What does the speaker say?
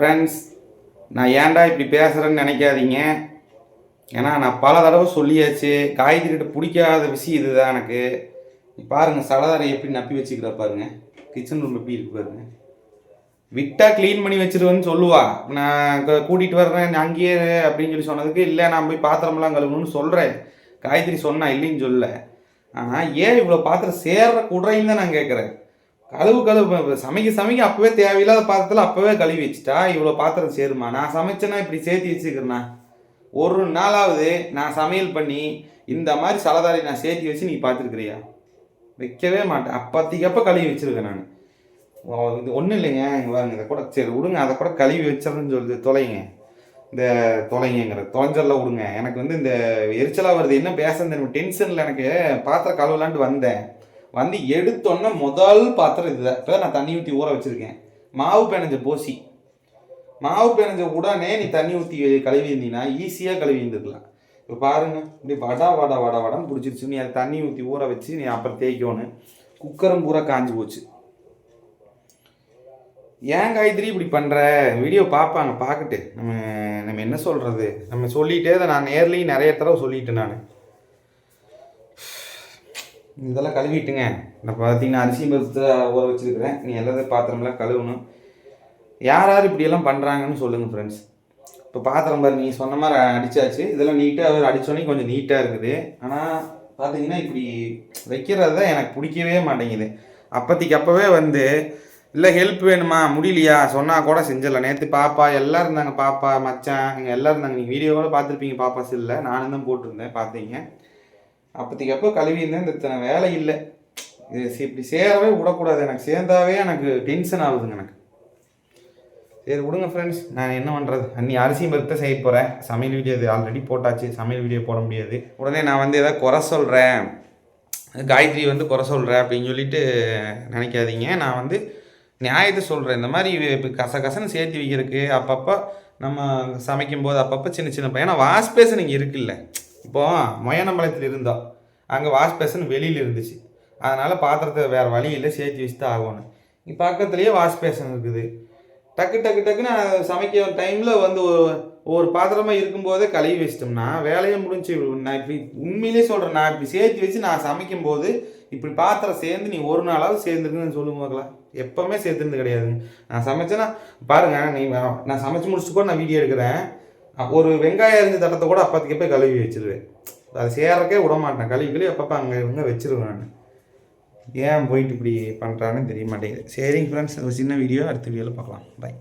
Friends நான் ஏன்டா இப்படி பேசுகிறேன்னு நினைக்காதீங்க. ஏன்னா நான் பல தடவை சொல்லியாச்சு. காய்கறிகிட்ட பிடிக்காத விஷயம் இதுதான் எனக்கு. பாருங்கள் சலதாரை எப்படி நப்பி வச்சுக்கிறா பாருங்க. கிச்சன் ரூம் எப்படி இருக்கு பாருங்க. விட்டா க்ளீன் பண்ணி வச்சிருவேன்னு சொல்லுவா. நான் கூட்டிகிட்டு வர்றேன் அங்கேயே அப்படின்னு சொல்லி சொன்னதுக்கு இல்லை நான் போய் பாத்திரம்லாம் கழுவணும்னு சொல்கிறேன் காய்கறி சொன்னா இல்லைன்னு சொல்லலை. ஆனால் ஏன் இவ்வளோ பாத்திரம் சேர்ற குடுறைன்னு தான் நான் கேட்குறேன் கழுவு கழுவு. சமைக்க சமைக்க அப்போவே தேவையில்லாத பாத்திரத்தில் அப்போவே கழுவி வச்சுட்டா இவ்வளோ பாத்திரம் சேருமா? நான் சமைச்சேன்னா இப்படி சேர்த்து வச்சுக்கிறேண்ணா ஒரு நாளாவது நான் சமையல் பண்ணி இந்த மாதிரி சலதாரி நான் சேர்த்து வச்சு நீ பார்த்துருக்குறியா வைக்கவே மாட்டேன். அப்போதைக்கு அப்போ கழுவி வச்சிருக்கேன் நான். இது ஒன்றும் இல்லைங்க. இங்கே பாருங்க இதை கூட சரி விடுங்க அதை கூட கழுவி வச்சிடறேன்னு சொல்லுது. தொலைங்க. இந்த தொலைங்கிற தொலைஞ்சல்ல விடுங்க எனக்கு வந்து இந்த எரிச்சலாக வருது. என்ன பேசுறது டென்ஷனில் எனக்கு பாத்திரம் கழுவலான்ட்டு வந்தேன். வந்து எடுத்தோன்னே முதல் பாத்திரம் இதுதான். இப்போ நான் தண்ணி ஊற்றி ஊற வச்சுருக்கேன். மாவு பிணைஞ்ச போசி. மாவு பிணைஞ்ச உடனே நீ தண்ணி ஊற்றி கழுவி இருந்தீங்கன்னா ஈஸியாக கழுவி இருந்துக்கலாம். இப்போ பாருங்கள் இப்படி வடா வடா வடா வடான்னு பிடிச்சிருச்சு. நீ அதை தண்ணி ஊற்றி ஊற வச்சு நீ அப்புறம் தேய்க்கணும் குக்கரும் பூரா காஞ்சு போச்சு. ஏன் காயத்ரி இப்படி பண்ணுற வீடியோ பார்ப்பாங்க பார்க்கட்டு. நம்ம நம்ம என்ன சொல்கிறது நம்ம சொல்லிகிட்டே அதை நான் நேர்லேயும் நிறைய தடவை சொல்லிட்டேன் நான். இதெல்லாம் கழுவிட்டுங்க. நான் பார்த்தீங்கன்னா அரிசி பருத்து ஊற வச்சுருக்கிறேன். நீ எல்லாத்தையும் பாத்திரம்லாம் கழுவணும். யார் யார் இப்படியெல்லாம் பண்ணுறாங்கன்னு சொல்லுங்கள் ஃப்ரெண்ட்ஸ் இப்போ பாத்திரம் பாரு நீ சொன்ன மாதிரி அடித்தாச்சு இதெல்லாம் நீட்டாக அடித்தோன்னே கொஞ்சம் நீட்டாக இருக்குது. ஆனால் பார்த்தீங்கன்னா இப்படி வைக்கிறது தான் எனக்கு பிடிக்கவே மாட்டேங்குது. அப்போதைக்கு அப்போவே வந்து இல்லை ஹெல்ப் வேணுமா? முடியலையா? சொன்னால் கூட செஞ்சிடலாம் நேற்று பாப்பா எல்லாம் இருந்தாங்க. பாப்பா மச்சான் இங்கே எல்லாம் இருந்தாங்க. நீங்கள் வீடியோ கூட பார்த்துருப்பீங்க. பாப்பா இல்லை நானும் தான் போட்டிருந்தேன் பார்த்தீங்க. அப்போதைக்கு அப்போ கழுவி இருந்தேன். இந்த இத்தனை வேலை இல்லை. இது இப்படி சேரவே விடக்கூடாது. எனக்கு சேர்ந்தாவே எனக்கு டென்ஷன் ஆகுதுங்க எனக்கு. சரி விடுங்க ஃப்ரெண்ட்ஸ் நான் என்ன பண்ணுறது அன்னி அரிசி பருத்த செய்ய போகிறேன் சமையல் வீடியோ இது ஆல்ரெடி போட்டாச்சு. சமையல் வீடியோ போட முடியாது. உடனே நான் வந்து எதாவது குறை சொல்கிறேன் காயத்ரி வந்து குறை சொல்கிறேன் அப்படின்னு சொல்லிட்டு நினைக்காதீங்க. நான் வந்து நியாயத்தை சொல்கிறேன் இந்த மாதிரி இப்போ கச கசன்னு சேர்த்து வைக்கிறதுக்கு அப்பப்போ நம்ம சமைக்கும்போது அப்பப்போ சின்ன சின்ன பையன் ஏன்னா வாஷ் பேசன் இங்கே இருக்குல்ல. இப்போ மொயனம்பாளையத்தில் இருந்தோம் அங்கே வாஷ் பேசன் வெளியில் இருந்துச்சு. அதனால் பாத்திரத்தை வேறு வழி இல்லை சேர்த்து வச்சு தான் ஆகணும். இங்கே பக்கத்துலேயே வாஷ் பேசன் இருக்குது. டக்கு டக்கு டக்குன்னு சமைக்கிற டைமில் வந்து ஒரு ஒரு பாத்திரமாக இருக்கும்போதே கழுவி வச்சிட்டோம்னா வேலையை முடிஞ்சு நான் இப்படி உண்மையிலே சொல்கிறேன் நான் இப்படி சேர்த்து வச்சு நான் சமைக்கும் போது இப்படி பாத்திரம் சேர்ந்து நீ ஒரு நாளாவது சேர்ந்துருக்குன்னு சொல்லுங்க பார்க்கலாம் எப்போவுமே சேர்த்துருந்து கிடையாதுங்க. நான் சமைச்சேன்னா பாருங்க நீ நான் சமைச்சு முடிச்சுக்கோ கூட நான் வீடியோ எடுக்கிறேன். ஒரு வெங்காயம் அரிஞ்ச தட்டத்தை கூட அப்போதைக்கு போய் கழுவி வச்சிருவேன். அதை சேரக்கே விட மாட்டேன். கழுவி கழுவி அப்பப்போ அங்கே இங்கே வச்சிருவேன் நான். ஏன் போயிட்டு இப்படி பண்ணுறான்னு தெரிய மாட்டேங்குது. சரிங்க ஃப்ரெண்ட்ஸ் ஒரு சின்ன வீடியோ அடுத்த வீடியோவில் பார்க்கலாம். பை